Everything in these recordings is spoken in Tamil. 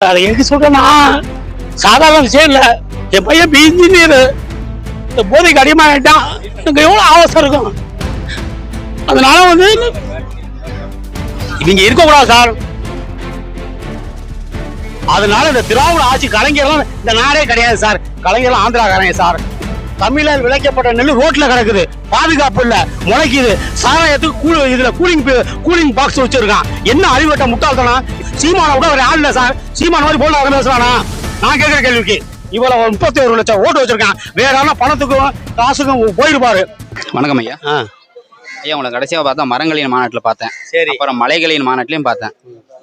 அதை எங்க சொல்றேன்னா சாதாரண விஷயம் இல்ல. என் பையன் இன்ஜினியர் இந்த போதைக்கு அடிமையாயிட்டான் எனக்கு எவ்வளவு ஆவசம் இருக்கும்? அதனால வந்து இவங்க இருக்கக்கூடாது சார். அதனால இந்த திராவிட ஆட்சி கலைஞர்லாம் இந்த நாடே கிடையாது சார். கலைஞர்லாம் ஆந்திராக்காரங்க சார். தமிழர் விளைக்கப்பட்ட நெல் ரோட்ல கிடக்குது. பாதுகாப்பு இல்ல முளைக்குது. சாராயத்துக்கு கூ இதுல கூலிங் கூலிங் பாக்ஸ் வச்சிருக்கான். என்ன அறிவட்ட முட்டாள்தனம்? சீமான விட ஒரு ஆள் இல்ல சார். சீமான மாதிரி போல பேசுறானா நான் கேட்கிற கேள்விக்கு இவ்வளவு முப்பத்தி ஒரு லட்சம் ஓட்டு வச்சிருக்கான். வேற ஆனா பணத்துக்கும் காசுக்கும் போயிருப்பாரு வணக்கம் ஐயா. ஐயா உங்களை கடைசியாக பார்த்தா மரங்களின் மாநாட்டில் பார்த்தேன். சரி. அப்புறம் மலைகளின் மாநாட்டிலையும் பார்த்தேன்.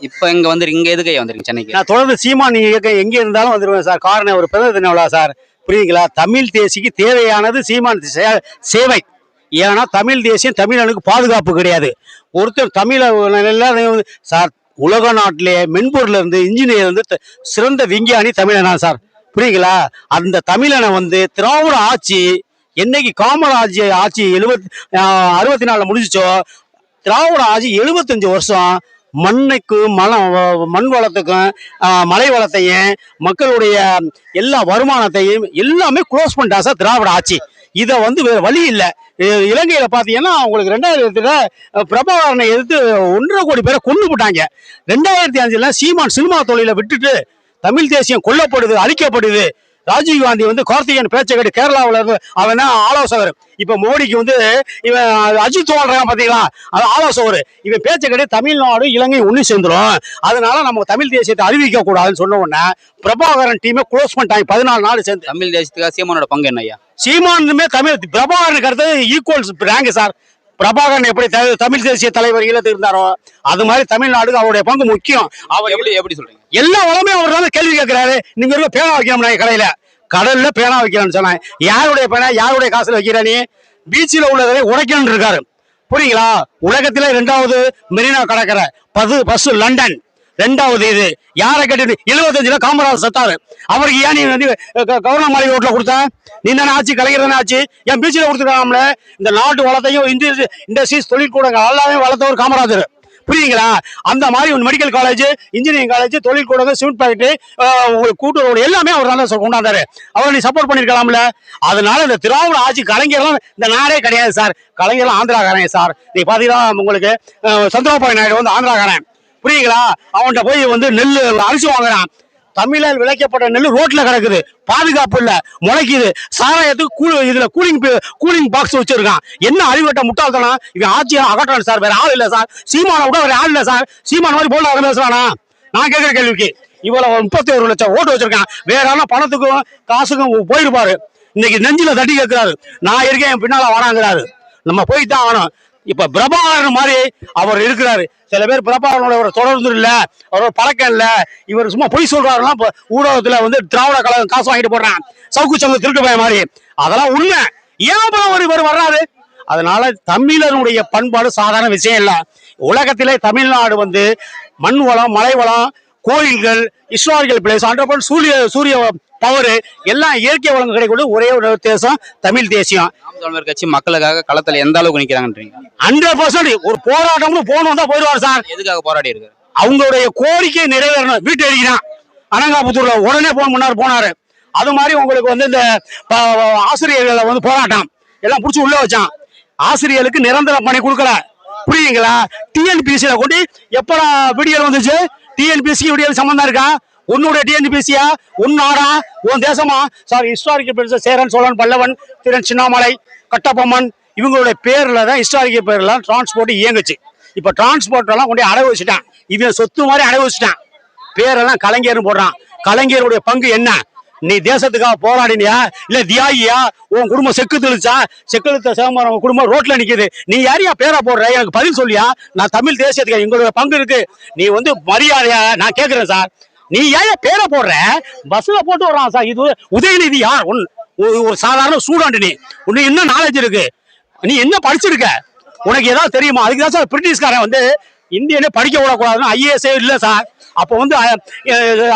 இப்போ இங்க வந்து இங்க எதுக்கு ஐயா வந்திருக்கீங்க சென்னைக்கு? நான் தொடர்ந்து சீமான் இயக்கம் எங்க இருந்தாலும் வந்துருவேன் சார். காரணம் ஒரு பிறந்த தின விழா சார்? புரியுதுங்களா? தமிழ் தேசிக்கு தேவையானது சீமான் சேவை. ஏன்னா தமிழ் தேசியம் தமிழனுக்கு பாதுகாப்பு கிடையாது. ஒருத்தர் தமிழ எல்லாரும் சார் உலக நாட்டிலே மென்பொருள் இருந்து இன்ஜினியர் இருந்து சிறந்த விஞ்ஞானி தமிழனா சார்? புரியுங்களா அந்த தமிழனை வந்து திராவிட ஆட்சி என்னைக்கு காமராஜ் ஆட்சி எழுபத்தி அறுபத்தி நாலுல முடிஞ்சிச்சோ திராவிட ஆட்சி எழுபத்தஞ்சு வருஷம் மண்ணுக்கும் மலம் மண் வளத்துக்கும் மலை வளத்தையும் மக்களுடைய எல்லா வருமானத்தையும் எல்லாமே க்ளோஸ் பண்ணிட்டா சார் திராவிட ஆட்சி. இதை வந்து வேறு வழி இல்லை. இலங்கையில் பார்த்தீங்கன்னா உங்களுக்கு ரெண்டாயிரத்தில் பிரபாகரனை எதிர்த்து ஒன்றரை கோடி பேரை கொண்டு போட்டாங்க. ரெண்டாயிரத்தி அஞ்சில் சீமான் சினிமா தொழிலை விட்டுட்டு தமிழ் தேசியம் கொல்லப்படுது அழிக்கப்படுது. ராஜீவ் காந்தி வந்து கார்த்திகேயன் பேச்சை கேட்டு கேரளாவுல இருந்து அவன் தான் ஆலோசகர். இப்ப மோடிக்கு வந்து இவன் அஜித் வாழ்றான் பாத்தீங்களா? அது ஆலோசகர். இவன் பேச்சை கேட்டு தமிழ்நாடு இலங்கை ஒண்ணு சேர்ந்துரும் அதனால நம்ம தமிழ் தேசியத்தை அறிவிக்க கூடாதுன்னு சொன்ன உடனே பிரபாகரன் டீமை க்ளோஸ் பண்ணிட்டாங்க. பதினாலு நாள் சேர்ந்து. தமிழ் தேசத்துக்காக சீமானோட பங்கு என்ன ஐயா? சீமானுமே தமிழ் பிரபாகரனுக்கு அடுத்தது ஈக்குவல்ஸ் ரேங்க் சார் பிரபாகரன் எப்படி தமிழ் தேசிய தலைவர் ஈழத்தில் இருந்தாரோ அது மாதிரி தமிழ்நாடுக்கு அவருடைய பங்கு முக்கியம். அவர் எப்படி எப்படி சொல்றீங்க? எல்லா வளமே அவர் தான் கேள்வி கேட்கிறாரு. நீங்க இருக்க பேனா வைக்கணும் நான் கடையில. கடல்ல பேனா வைக்கிறேன்னு சொன்னேன் யாருடைய பேனா? யாருடைய காசுல வைக்கிற நீ? பீச்சில் உள்ளதை உடைக்கணும்னு இருக்காரு. புரியுங்களா? உலகத்திலே ரெண்டாவது மெரினா கடற்கரை. பது பஸ் லண்டன். ரெண்டாவது இது. யாரை கேட்டு எழுபத்தஞ்சுல காமராஜ் சத்தாரு. அவருக்கு ஏன் நீ வந்து க- கவர்னர் மாளிகை ரோட்ல கொடுத்த? நீ தானே ஆச்சு கலைஞர் தானே ஆச்சு என் பீச்சில் கொடுத்துருக்காமல இந்த நாட்டு வளத்தையும் இந்திய இண்டஸ்ட்ரீஸ் தொழிற்கூடங்கள் எல்லாமே வளர்த்தவர் காமராஜர். புரியுங்களா அந்த மாதிரி ஒரு மெடிக்கல் காலேஜ் இன்ஜினியரிங் காலேஜ் தொழில் கூட சிமெண்ட் ஃபேக்டரி உங்களுக்கு கூட்டுறவு எல்லாமே அவர் தான் கொண்டாந்தாரு. அவர் நீ சப்போர்ட் பண்ணிருக்கலாம்ல? அதனால இந்த திராவிட ஆட்சி கலைஞர்லாம் இந்த நாடே கிடையாது சார். கலைஞர்லாம் ஆந்திராக்காரன் சார். நீ பாத்தீங்கன்னா உங்களுக்கு சந்திரபாபு நாயுடு வந்து ஆந்திராக்காரன் புரியுங்களா அவன்கிட்ட போய் வந்து நெல் அரிசி வாங்குறான். தமிழால் விளைக்கப்பட்ட நெல் ரோட்ல கிடக்குது. பாதுகாப்பு இல்ல முளைக்குது. சாராயத்துக்கு கூ இதுல கூலிங் கூலிங் பாக்ஸ் வச்சிருக்கான். என்ன அழிவட்ட முட்டாள்தனம்? இவன் ஆட்சியை அகற்றான் சார். வேற ஆள் இல்ல சார். சீமான விட வேற ஆள் இல்ல சார். சீமான மாதிரி போல பேசுறானா நான் கேட்கிற கேள்விக்கு. இவ்வளவு முப்பத்தி ஒரு லட்சம் ஓட்டு வச்சிருக்கான். வேற ஆனா பணத்துக்கும் காசுக்கும் போயிருப்பாரு. இன்னைக்கு நெஞ்சில தட்டி கேட்கிறாரு நான் இருக்கேன் என் பின்னால வராங்கிறாரு நம்ம போய் தான் ஆகணும். இப்ப பிரபாகரன் மாதிரி அவர் இருக்கிறாரு. சில பேர் பிரபாகரனோட ஒரு தொடர்ந்து இல்ல அவரோட பழக்கம் இல்ல. இவர் சும்மா பொய் சொல்றாருன்னா ஊடகத்துல வந்து திராவிட கழகம் காசு வாங்கிட்டு போடுறான் சவுக்கு சங்க திருட்டு பய மாதிரி. அதெல்லாம் உண்மை. ஏன் அப்புறம் ஒரு இவர் வர்றாரு? அதனால தமிழருடைய பண்பாடு சாதாரண விஷயம் இல்லை. உலகத்திலே தமிழ்நாடு வந்து மண் வளம் மலை வளம் கோயில்கள் ஹிஸ்டாரிக்கல் பிளேஸ் ஹண்ட்ரட் சூரிய சூரிய பவர் எல்லாம் இயற்கை வளங்கள் கிடைக்கக்கூடிய ஒரே ஒரு தேசம் தமிழ் தேசியம். தமிழர் கட்சி மக்களுக்காக களத்துல எந்த அளவுக்கு நிக்கிறாங்கன்றீங்க? ஹண்ட்ரட் பர்சன்ட் ஒரு போராட்டம்னு போகணும் தான் போயிடுவார் சார். எதுக்காக போராடி இருக்கு அவங்களுடைய கோரிக்கை நிறைவேறணும். வீட்டு அடிக்கிறான் அனங்காபுத்தூர்ல உடனே போன் முன்னார் போனாரு. அது மாதிரி உங்களுக்கு வந்து இந்த ஆசிரியர்களை வந்து போராட்டம். எல்லாம் புடிச்சு உள்ள வச்சான். ஆசிரியர்களுக்கு நிரந்தர பணி கொடுக்கல. புரியுங்களா டிஎன்பிசியில கொண்டு எப்படா விடியல் வந்துச்சு? டிஎன்பிசி விடியல் சம்பந்தம் இருக்கா? உன்னுடைய டிஎன்பிசியா உன் நாடா? உன் தேசமா? Sir historical place Cheran Cholan Pallavan Theeran Chinnamalai Kattabomman இவங்களுடைய பேரில் தான் ஹிஸ்டாரிக்கல் பேரில் டிரான்ஸ்போர்ட் இயங்குச்சு. இப்போ டிரான்ஸ்போர்ட்டெல்லாம் கொண்டு அடகு வச்சுட்டான். இவன் சொத்து மாதிரி அடகு வச்சுட்டான். பேரெல்லாம் கலைஞர்னு போடுறான். கலைஞருடைய பங்கு என்ன? நீ தேசத்துக்காக போராடினியா? இல்ல தியாகியா? உன் குடும்பம் செக்கு தெளிச்சா? செக்குழுத்த சிதம்பரம் குடும்பம் ரோட்ல நிக்குது. நீ யாரையா பேரா போடுற? எனக்கு பதில் சொல்லியா? நான் தமிழ் தேசியத்துக்கு எங்களுடைய பங்கு இருக்கு. நீ வந்து மரியாதையா நான் கேக்குறேன் சார். நீ ஏன் பேரை போடுற? பஸ்ல போட்டு வர்றான் சார். இது உதயநிதி யார்? ஒன் ஒரு ஒரு சாதாரண ஸ்டூடெண்ட் நீ. உனக்கு என்ன நாலேஜ் இருக்கு? நீ என்ன படிச்சிருக்க? உனக்கு ஏதாவது தெரியுமா? அதுக்கு தான் சார் பிரிட்டிஷ்காரன் வந்து இந்தியனே படிக்க விடக்கூடாதுன்னு ஐஏஎஸ்ஏ இல்லை சார். அப்போ வந்து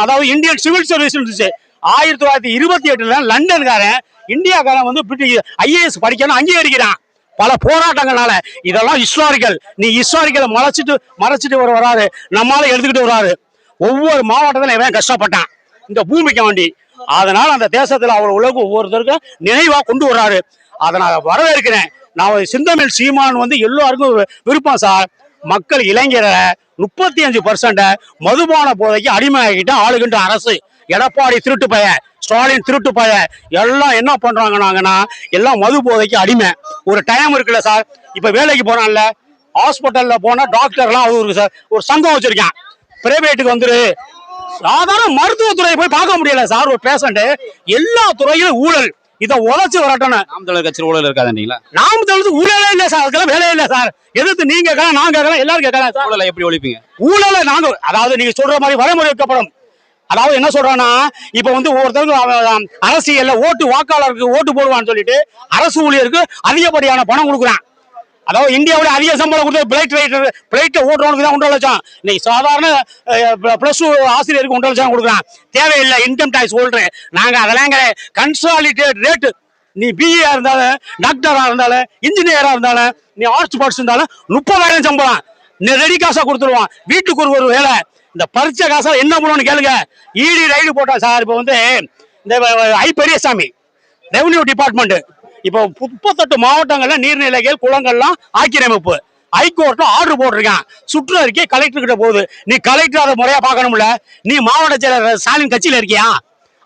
அதாவது இந்தியன் சிவில் சர்வீஸ் இருந்துச்சு. ஆயிரத்தி தொள்ளாயிரத்தி இருபத்தி எட்டுல லண்டன்காரன் இந்தியாக்காரன் வந்து பிரிட்டிஷ் ஐஏஎஸ் படிக்கணும் அங்கீகரிக்கிறான். பல போராட்டங்களால இதெல்லாம் ஹிஸ்டாரிக்கல் நீ ஹிஸ்டாரிக்கலை மறைச்சிட்டு மறைச்சிட்டு வர வராரு. நம்மளால எடுத்துக்கிட்டு வராரு. ஒவ்வொரு மாவட்டத்திலும் இவன் கஷ்டப்பட்டான். இந்த பூமிக்கு வேண்டி. அதனால அந்த தேசத்துல அவர் உலகம் ஒவ்வொருத்தருக்கும் நினைவா கொண்டு வர்றாரு. அதை நான் வரவேற்கிறேன். நான் ஒரு சிந்தமிழ் சீமான் வந்து எல்லாருக்கும் வி- விருப்பம் சார். மக்கள் இளைஞரை முப்பத்தி அஞ்சு பர்சன்ட மதுபான போதைக்கு அடிமையாகிட்டு ஆளுகின்ற அரசு. எடப்பாடி திருட்டு பையன் ஸ்டாலின் திருட்டு பையன் எல்லாம் என்ன பண்றாங்கன்னாங்கன்னா எல்லாம் மது போதைக்கு அடிமை. ஒரு டைம் இருக்குல்ல சார் இப்ப வேலைக்கு போறான்ல ஹாஸ்பிட்டல்ல போனா டாக்டர்லாம் அது ஒரு ச- ஒரு சங்கம் வச்சிருக்கான். பிரைவேட்டுக்கு வந்துரு. சாதாரண மருத்துவத்துறை போய் பார்க்க முடியல சார் ஒரு பேஷண்ட் எல்லா துறையிலும் ஊழல். இதை உழைச்சு வரட்டணும். நாம் தமிழர் கட்சியில் ஊழல் இருக்காதுன்றீங்களா நாம தவிர்த்து ஊழலே இல்லை சார் அதுக்கெல்லாம் வேலையே இல்லை சார் எதிர்த்து நீங்க கேட்கலாம் நான் கேட்கலாம் எல்லாரும் கேட்கலாம் சார் ஊழலை எப்படி ஒழிப்பீங்க? ஊழலை நாங்க அதாவது நீங்க சொல்ற மாதிரி வரைமுறைக்கப்படும் அதாவது என்ன சொல்றான்னா இப்ப வந்து ஒவ்வொருத்தருக்கும் அரசியல்ல ஓட்டு வாக்காளருக்கு ஓட்டு போடுவான்னு சொல்லிட்டு அரசு ஊழியருக்கு அதிகப்படியான பணம் கொடுக்குறான். அதாவது இந்தியாவுல அதிக சம்பளம் கொடுத்து பிளைட் ரைட்டர் பிளைட்டை ஓட்டுறவனுக்கு தான் ஒன்றரை லட்சம். இன்னைக்கு சாதாரண பிளஸ் டூ ஆசிரியருக்கு ஒன்றரை லட்சம் கொடுக்குறான். தேவையில்லை இன்கம் டேக்ஸ் ஹோல்டர் நாங்க அதெல்லாம் கன்சாலிடேட் ரேட்டு நீ பிஏ இருந்தாலும் டாக்டரா இருந்தாலும் இன்ஜினியரா இருந்தாலும் நீ ஆர்ட்ஸ் பாட்ஸ் இருந்தாலும் முப்பதாயிரம் சம்பளம். நீ ரெடி காசா கொடுத்துருவான். வீட்டுக்கு ஒரு ஒரு வேலை. இந்த பறிச்ச காசா என்ன பண்ணுவோம்னு கேளுங்க. இடி ரைடு போட்டா சார் இப்போ வந்து இந்த ஐ பெரியசாமி ரெவன்யூ டிபார்ட்மெண்ட் இப்போ முப்பத்தெட்டு மாவட்டங்கள்ல நீர்நிலைகள் குளங்கள்லாம் ஆக்கிரமிப்பு. ஹைகோர்ட்டும் ஆர்டர் போட்டிருக்கான். சுற்றுலா இருக்கே கலெக்டர் கிட்ட போகுது. நீ கலெக்டர் அதை முறையா பார்க்கணும்ல? நீ மாவட்ட செயலர் ஸ்டாலின் கட்சியில இருக்கியா?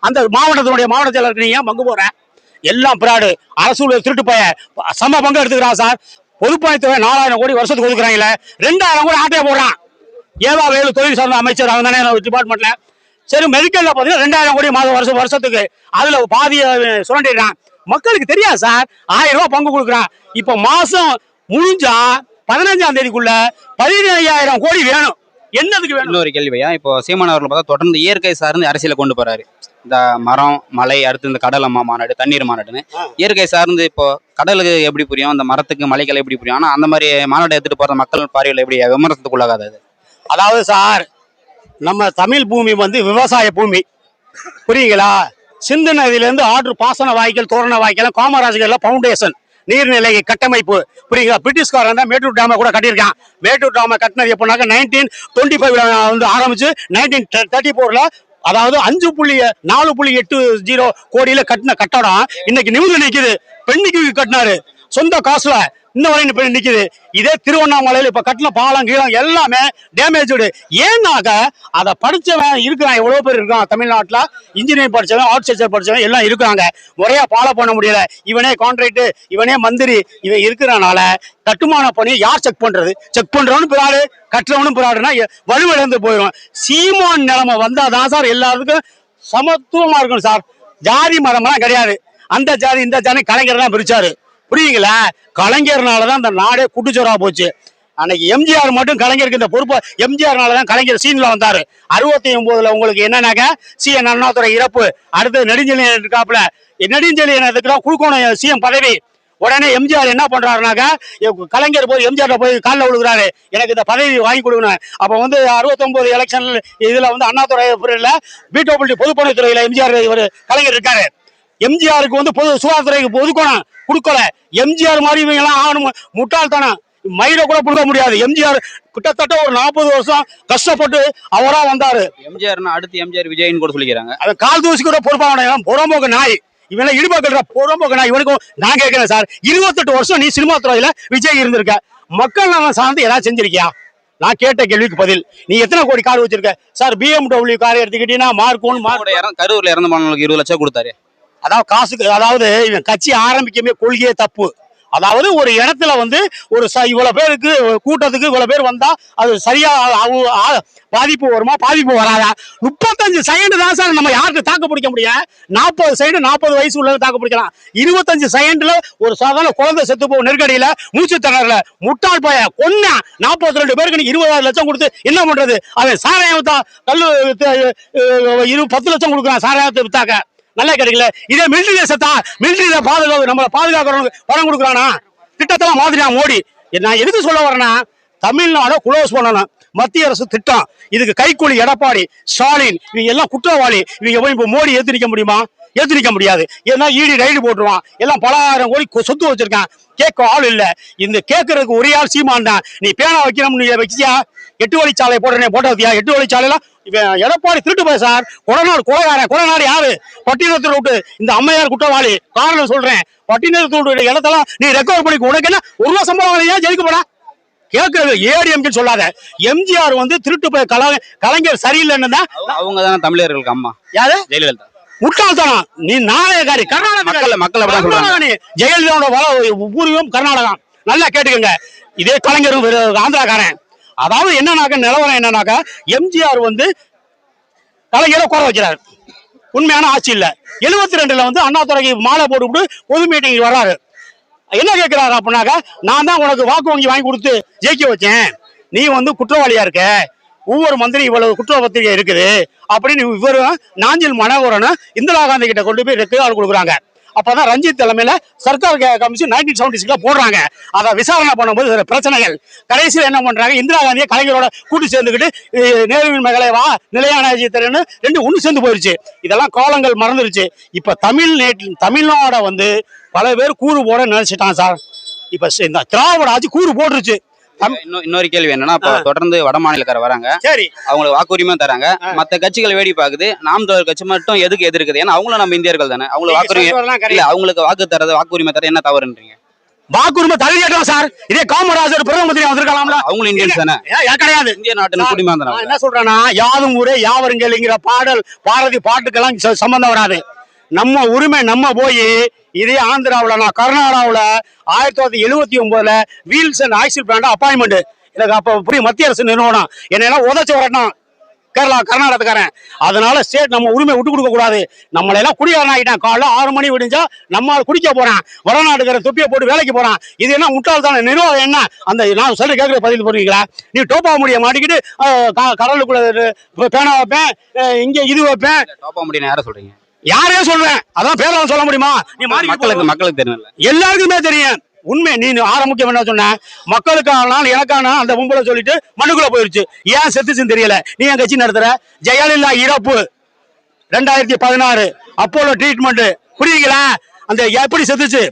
அந்த மாவட்டத்தினுடைய மாவட்ட செயலருக்கு நீ ஏன் பங்கு போற எல்லாம் பிராடு. அரசு திருட்டு பய சம பங்கு எடுத்துக்கிறான் சார். பொதுப்பணித்துறை நாலாயிரம் கோடி வருஷத்துக்கு ஒதுக்குறாங்களே ரெண்டாயிரம் கோடி ஆட்டையை போடுறான். ஏவா வேலு தொழில் சார்ந்த அமைச்சர் அவங்க தானே டிபார்ட்மெண்ட்ல சரி மெடிக்கல்ல பாத்தீங்கன்னா ரெண்டாயிரம் கோடி மாதம் வருஷம் வருஷத்துக்கு அதுல பாதிய சுரண்டிடுறான். மக்களுக்கு தெரியாது சார். ஆயிரம் ரூபாய் பங்கு கொடுக்குறான். இப்ப மாசம் முடிஞ்சா பதினஞ்சாம் தேதிக்குள்ள பதினையாயிரம் கோடி வேணும். என்னதுக்கு வேணும்? ஒரு கேள்வியா இப்போ சீமான் அவர்கள் பார்த்தா தொடர்ந்து இயற்கை சார்ந்து அரசியலை கொண்டு போறாரு. இந்த மரம் மலை அடுத்து இந்த கடல் அம்மா மாநாடு தண்ணீர் மாநாடுன்னு. இயற்கை சார்ந்து இப்போ கடலுக்கு எப்படி புரியும்? அந்த மரத்துக்கு மலைகள் எப்படி புரியும்? ஆனா அந்த மாதிரி மாநாடு எடுத்துட்டு போற மக்கள் பார்வையில் எப்படி விமர்சனத்துக்குள்ளாகாது அது? அதாவது சார் நம்ம தமிழ் பூமி வந்து விவசாய பூமி. புரியுங்களா? சிந்து நதியிலேருந்து ஆற்று பாசன வாய்க்கால் தோரண வாய்க்கால் காமராஜர்ல ஃபவுண்டேஷன் நீர்நிலை கட்டமைப்பு. புரியுங்களா? பிரிட்டிஷ்காரன் தான் மேட்டூர் டேமை கூட கட்டியிருக்கான். மேட்டூர் டேமை கட்டினது எப்படின்னாக்க நைன்டீன் டுவெண்ட்டி ஃபைவ்ல வந்து ஆரம்பிச்சு நைன்டீன் தேர்ட்டி ஃபோரில் அதாவது அஞ்சு புள்ளி நாலு புள்ளி எட்டு ஜீரோ கோடியில் கட்டின கட்டடம் இன்னைக்கு நிமிந்து நிக்குது. பெண்ணிக்கு கட்டினாரு. சொந்த காசுல இன்ன வரையும் போய் நிக்குது. இதே திருவண்ணாமலையில் இப்போ கட்டின பாலம் கீழம் எல்லாமே டேமேஜ்டு ஏன்னாக்க அதை படித்தவன் இருக்கிறான். எவ்வளோ பேர் இருக்கான்? தமிழ்நாட்டில் இன்ஜினியரிங் படிச்சவன் ஆர்ட்ஸ் படித்தவன் எல்லாம் இருக்காங்க முறையா ஃபாலோ பண்ண முடியல. இவனே கான்ட்ராக்டு இவனே மந்திரி இவன் இருக்கிறனால கட்டுமான பணியை யார் செக் பண்ணுறது செக் பண்ணுறவனும் பிறாடு கட்டுறவனும் பிறாடுனா வலுவிழந்து போயிடும் சீமான் நிலைமை வந்தாதான் சார் எல்லாத்துக்கும் சமத்துவமாக இருக்கணும் சார். ஜாதி மதம்லாம் கிடையாது. அந்த ஜாதி இந்த ஜாதி கலைஞர் தான் பிரிச்சாரு. புரியுங்களா கலைஞர்னால தான் இந்த நாடே குட்டுச்சோரா போச்சு. அன்னைக்கு எம்ஜிஆர் மட்டும் கலைஞருக்கு இந்த பொறுப்பு எம்ஜிஆர்னால தான் கலைஞர் சீன்ல வந்தாரு. அறுபத்தி ஒன்பதுல உங்களுக்கு என்னன்னாக்க சி. என். அண்ணாதுரை இறப்பு. அடுத்து நெடுஞ்செழியன் இருக்காப்புல. நெடுஞ்செழியனுக்கு தான் கொடுக்கணும் சிஎம் பதவி. உடனே எம்ஜிஆர் என்ன பண்றாருனாக்க கலைஞர் போய் எம்ஜிஆர் போய் காலில் விழுகிறாரு. எனக்கு இந்த பதவி வாங்கி கொடுக்கணும். அப்ப வந்து அறுபத்தொன்பது எலெக்ஷன் இதுல வந்து அண்ணாதுறை இல்ல பிடபிள்யூ பொதுப்பணித்துறையில எம்ஜிஆர் இவர் கலைஞர் இருக்காரு. எம்ஜிஆருக்கு வந்து பொது சுகாதாரத்துறைக்கு ஒதுக்கணும் கொடுக்கல. எம்ஜிஆர் மாதிரி இவங்க எல்லாம் ஆகணும் முட்டாள்தனம். மயில கூட கொடுக்க முடியாது. எம்ஜிஆர் கிட்டத்தட்ட ஒரு நாற்பது வருஷம் கஷ்டப்பட்டு அவரா வந்தாரு. எம்ஜிஆர்னா அடுத்து எம்ஜிஆர் விஜய்னு கூட சொல்லிக்கிறாங்க. அவன் கால் தூசி கூட பொறுப்பாக புறம்போக்கு நாய். இவன் இடிமா கட்டுற புறம்போக்கு நாய். இவனுக்கும் நான் கேட்கிறேன் சார். இருபத்தெட்டு வருஷம் நீ சினிமா துறையில விஜய் இருந்திருக்க. மக்கள் நலன் சார்ந்து ஏதாவது செஞ்சிருக்கியா? நான் கேட்ட கேள்விக்கு பதில். நீ எத்தனை கோடி கார் வச்சிருக்க? சார் பிஎம்டபிள்யூ கார் எடுத்துக்கிட்டீங்கன்னா மார்க் ஒன் மார்க் கரூர்ல இறந்த மாணவர்களுக்கு இருபது லட்சம் கொடுத்தாரு. அதாவது காசுக்கு அதாவது இவன் கட்சி ஆரம்பிக்கவே கொள்கையே தப்பு. அதாவது ஒரு இடத்துல வந்து ஒரு ச இவ்வளோ பேருக்கு கூட்டத்துக்கு இவ்வளோ பேர் வந்தால் அது சரியாக அவ- பாதிப்பு வருமா பாதிப்பு வராதா? முப்பத்தஞ்சு செகண்ட் தான் சார் நம்ம யாருக்கு தாக்கு பிடிக்க முடியும்? நாற்பது செகண்ட் நாற்பது வயசு உள்ள தாக்கு பிடிக்கலாம். இருபத்தஞ்சு செகண்டில் ஒரு சாதாரண குழந்தை செத்து போகும் நெருக்கடியில் மூச்சு திணறல முட்டாள் பய கொன்ன நாற்பத்தி ரெண்டு பேருக்கு நீ இருபதாயிரம் லட்சம் கொடுத்து என்ன பண்ணுறது அவன் சாராயம் வித்தா கல் இரு பத்து லட்சம் கொடுக்குறான் சாராயத்தை வித்தாக்க. நல்லா கிடைக்கல இதே மிலிட்டரி செத்தா மிலிட்டரியில பாதுகாப்பு நம்மளை பாதுகாக்கிறவங்க பணம் கொடுக்குறானா? திட்டத்தெல்லாம் மாதிரியா மோடி? நான் எதுக்கு சொல்ல வரேன்னா தமிழ்நாடை குளோஸ் பண்ணணும். மத்திய அரசு திட்டம். இதுக்கு கைக்கூலி எடப்பாடி ஸ்டாலின் இவங்க எல்லாம் குற்றவாளி. இவங்க போய் இப்போ மோடி ஏத்து முடியுமா? ஏத்து முடியாது. ஏன்னா ஈடி ரைடு போட்டுருவான். எல்லாம் பல ஆயிரம் கோடி சொத்து வச்சிருக்கான். கேட்க ஆள் இல்லை. இந்த கேட்கறதுக்கு ஒரே ஆள் சீமான் தான். நீ பேனா வைக்கணும்னு வச்சியா எட்டு வழிச்சாலை போடுறேன் போட்ட எட்டு வழிச்சாலையெல்லாம் இவன் எடப்பாடி திருட்டு போய் சார். கொடநாடு கொலைகாரன் கொடநாடு யாரு? பட்டினத்தில் விட்டு இந்த அம்மையார் குற்றவாளி. காரணம் சொல்றேன். பட்டினத்தில் விட்டு இடத்தெல்லாம் நீ ரெக்கவர் பண்ணி உனக்கு என்ன? ஒரு ரூபா சம்பளம் ஏன் ஜெயிக்க போடா. கேட்கறது ஏடிஎம்கே சொல்லாத. எம்ஜிஆர் வந்து திருட்டு போய் கல கலைஞர் சரியில்லைன்னு தான் அவங்க- தானே தமிழர்களுக்கு அம்மா. யாரு? ஜெயலலிதா. முட்டாள்தனம். நீ நாணயக்காரி. கர்நாடக மக்கள் மக்கள். ஜெயலலிதாவோட பூர்வீகம் கர்நாடகா. நல்லா கேட்டுக்கங்க. இதே கலைஞரும் ஆந்திராக்காரன். அதாவது என்னன்னாக்க நிலவரம் என்னன்னாக்கா எம்ஜிஆர் வந்து கலைஞரை குறை வைக்கிறார் உண்மையான ஆட்சி இல்லை. எழுபத்தி ரெண்டுல வந்து அண்ணாதுறைக்கு மாலை போட்டுவிட்டு பொது மீட்டிங் வர்றாரு. என்ன கேட்கிறாரு அப்படின்னாக்கா நான் தான் உனக்கு வாக்கு வங்கி வாங்கி கொடுத்து ஜெயிக்க வச்சேன். நீ வந்து குற்றவாளியா இருக்க. ஒவ்வொரு மந்திரி இவ்வளவு குற்ற பத்திரிகை இருக்குது. அப்படின்னு இவரும் நாஞ்சில் மனோகரனும் இந்திரா காந்தி கிட்ட கொண்டு போய் ரெக்கார்டு கொடுக்குறாங்க. அப்பதான் ரஞ்சித் தலைமையில சர்க்கார் கமிஷன் நைன்டீன் செவன்டி சிக்ஸ்ல போடுறாங்க. அதை விசாரணை பண்ணும்போது சில பிரச்சனைகள். கடைசியில் என்ன பண்றாங்க? இந்திரா காந்தியை கலைஞரோட கூட்டு சேர்ந்துக்கிட்டு நேருவின் மகளை வா நிலையான தரேன்னு ரெண்டு ஒண்ணு சேர்ந்து போயிருச்சு. இதெல்லாம் காலங்கள் மறந்துருச்சு. இப்ப தமிழ் நேட்டில் தமிழ்நாட வந்து பல பேர் கூறு போட நினைச்சிட்டான் சார். இப்ப இந்த திராவிட ஆட்சி கூறு போட்டுருச்சு. இன்னொரு கேள்வி என்னன்னா இப்போ தொடர்ந்து வட மாநிலக்கார வராங்க. சரி. அவங்களுக்கு வாக்குரிமை தராங்க. மத்த கட்சிகள் வேடி பாக்குது. நாம் தமிழர் கட்சி மட்டும் எதுக்கு எதிர்க்குது ஏன்னா அவங்களும் நம்ம இந்தியர்கள் தானே. அவங்களுக்கு வாக்குரிமை அவங்களுக்கு வாக்கு தரது வாக்குரிமை தர என்ன தவறுன்றீங்க? வாக்குரிமை தகுதியேற்றம் சார். இதே காமராஜர் பிரதம மந்திரி வந்திருக்கலாம்ல. அவங்களும் இந்தியன்ஸ் தானே. கிடையாது. இந்திய நாட்டின் குடிமகன் என்ன சொல்றேன்னா யாதும் ஊரே யாவருங்கள்ங்கிற பாடல் பாரதி பாட்டுக்கெல்லாம் சம்பந்தம் வராது. நம்ம உரிமை நம்ம போய் இதே ஆந்திராவில் நான் கர்நாடகாவில் ஆயிரத்தி தொள்ளாயிரத்தி எழுபத்தி ஒம்போதில் wheels and axle plant appointment எனக்கு அப்போ புரிய மத்திய அரசு நிறுவனம். என்னெல்லாம் உதச்சி வரட்டும் கேரளா கர்நாடகத்துக்காரன். அதனால ஸ்டேட் நம்ம உரிமை விட்டு கொடுக்க கூடாது. நம்மள எல்லாம் குடிகாரன் ஆகிட்டான் காலைல ஆறு மணி விடிஞ்சா நம்ம குடிக்க போறான். வடநாட்டுக்காரன் தொப்பியை போட்டு வேலைக்கு போறான். இது என்ன முட்டாள் தானே? நிர்வாகம் என்ன? அந்த நான் சொல்லி கேட்குற பதில் போடுவீங்களா நீ டோப்பா முடிய மாட்டிக்கிட்டு க- கடலுக்குள்ள பேனா வைப்பேன் இங்கே இது வைப்பேன். டோப்பா முடிய யாரை சொல்றீங்க? யாரையே சொல்றேன்? அதான் பேரெல்லாம் சொல்ல முடியுமா? நீ மாறி மக்களுக்கு மக்களுக்கு தெரியல எல்லாருக்குமே தெரியும். உண்மை நீ ஆரம்பிக்க என்ன சொன்ன மக்களுக்கானால் எனக்கான அந்த பொம்பளை சொல்லிட்டு மண்ணுக்குள்ள போயிருச்சு. ஏன் செத்துச்சுன்னு தெரியல. நீ என் கட்சி நடத்துற? ஜெயலலிதா இறப்பு. ரெண்டாயிரத்தி பதினாறு. அப்போலோ ட்ரீட்மெண்ட் புரியுங்களா அந்த எப்படி செத்துச்சு?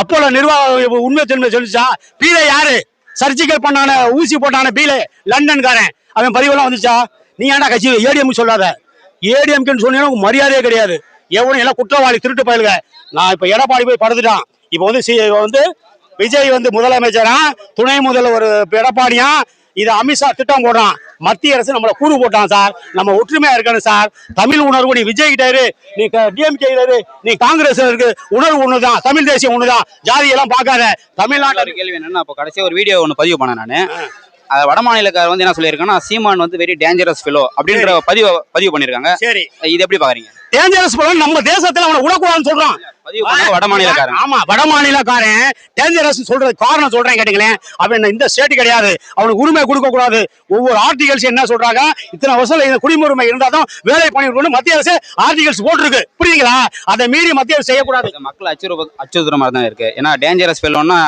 அப்போலோ நிர்வாக உண்மை தன்மை சொல்லிச்சா? பீலை யாரு? சர்ஜிக்கல் பண்ணான ஊசி போட்டான பீலே. லண்டன்காரன். அவன் பதிவெல்லாம் வந்துச்சா? நீ ஏன்டா கட்சி ஏடிஎம் சொல்லாத? ஏடிஎம்கேன்னு சொன்னீங்கன்னா மரியாதையே கிடையாது. எவனும் எல்லாம் குற்றவாளி திருட்டு பயலுங்க. நான் இப்ப எடப்பாடி போய் படுத்துட்டான். இப்ப வந்து சி- வந்து விஜய் வந்து முதலமைச்சரா துணை முதல்வர் எடப்பாடியா இது அமித்ஷா திட்டம் போடுறான். மத்திய அரசு நம்மள கூறு போட்டான் சார். நம்ம ஒற்றுமையா இருக்கணும் சார். தமிழ் உணர்வு நீ விஜய் கிட்ட இரு. நீ டிஎம்கே இரு. நீ காங்கிரஸ் இருக்கு. உணர்வு ஒண்ணுதான். தமிழ் தேசியம் ஒண்ணுதான். ஜாதி எல்லாம் பார்க்காத. தமிழ்நாட்டுல கேள்வி என்னன்னா அப்போ கடைசியா ஒரு வீடியோ ஒன்று பதிவு பண்ணேன் நானு. வட மாநிலக்காரர் வந்து என்ன சொல்லியிருக்காங்கன்னா சீமான் வந்து வெரி டேஞ்சரஸ் ஃபிலோ அப்படின்ற பதிவு பதிவு பண்ணியிருக்காங்க. சரி. இது எப்படி பாக்குறீங்க? டேஞ்சரஸ் படம் நம்ம தேசத்துல அவனை விடக்கூடாதுன்னு சொல்றான். வட மாநிலக்காரன். ஆமா வட மாநிலக்காரன் டேஞ்சரஸ் சொல்றது காரணம் சொல்றேன் கேட்டீங்களேன். அவன் இந்த ஸ்டேட் கிடையாது. அவனுக்கு உரிமை கொடுக்க கூடாது ஒவ்வொரு ஆர்டிகல்ஸ் என்ன சொல்றாங்க? இத்தனை வருஷம் இந்த குடிமுரிமை இருந்தாதான் வேலை பண்ணிருக்கணும் மத்திய அரசு ஆர்டிகல்ஸ் போட்டிருக்கு. புரியுங்களா அதை மீறி மத்திய அரசு செய்யக்கூடாது. மக்கள் அச்சுறுத்த அச்சுறுத்துற மாதிரி தான் இருக்கு. ஏன்னா டேஞ்சரஸ் ஃபிலோன்னா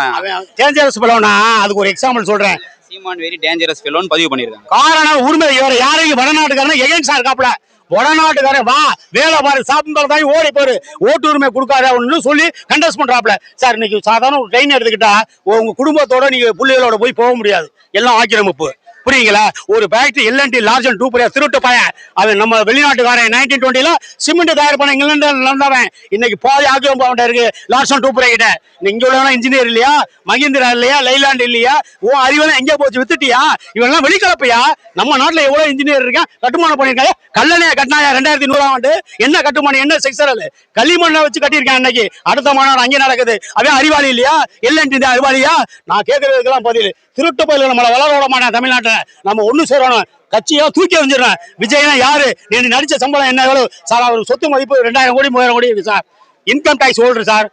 டேஞ்சரஸ் பலவனா அதுக்கு ஒரு எக்ஸாம்பிள் சொல்றேன். சீமான் வெரி டேஞ்சரஸ் ஃபிலோன்னு பதிவு பண்ணியிருக்காங்க. காரணம் உரிமை இவர் யாரையும் வடநாட்டுக்காரன் எகென்ஸ்டா இருக்காப்ல வடநாட்டுக்காரன் வா வேலை பாரு சாப்பிட்டு தான் ஓடி போரு ஓட்டு உரிமை கொடுக்காத அப்படின்னு சொல்லி கண்டஸ்ட் பண்றாப்ல சார் இன்னைக்கு சாதாரண ஒரு ட்ரெயின் எடுத்துக்கிட்டா உங்க குடும்பத்தோட நீங்க பிள்ளைகளோட போய் போக முடியாது. எல்லாம் ஆக்கிரமிப்பு. புரியுங்களா ஒரு ஃபேக்டரி எல்என்டி லார்ஜ் அண்ட் டூ திருட்டு பையன். அவன் நம்ம வெளிநாட்டுக்காரன் நைன்டீன் டுவெண்ட்டில சிமெண்ட் தயார் பண்ண இங்கிலாந்து நடந்தவன். இன்னைக்கு பாதி ஆக்கியம் அவன்கிட்ட இருக்கு லார்ஜ் அண்ட் டூ கிட்ட. இங்க உள்ள இன்ஜினியர் இல்லையா? மகேந்திரா இல்லையா? லைலாண்ட் இல்லையா? உன் அறிவெல்லாம் எங்கே போச்சு? வித்துட்டியா? இவெல்லாம் வெளிக்கலப்பையா? நம்ம நாட்டில் எவ்வளோ இன்ஜினியர் இருக்கேன்? கட்டுமானம் பண்ணியிருக்காங்க கல்லணையை கட்டினாயா? ரெண்டாயிரத்தி நூறாம் ஆண்டு. என்ன கட்டுமானம்? என்ன செக்சரல் களிமண்ணை வச்சு கட்டியிருக்கேன் அன்னைக்கு அடுத்த மாநாடு அங்கே நடக்குது. அவன் அறிவாளி இல்லையா? எல்என்டி அறிவாளியா? நான் கேட்கறதுக்கெல்லாம் பதில். திருட்டு போயில நம்மளை வளர விட மாட்டேன் தமிழ்நாட்டுல நம்ம ஒன்று சேரணும். கட்சியோ தூக்கி வந்துடுறேன் விஜய்னா யாரு? நீ நடிச்ச சம்பளம் என்ன எவ்வளவு? சார் அவர் சொத்து மதிப்பு ரெண்டாயிரம் கோடி மூவாயிரம் கோடி இருக்கு sir. Income tax holder sir.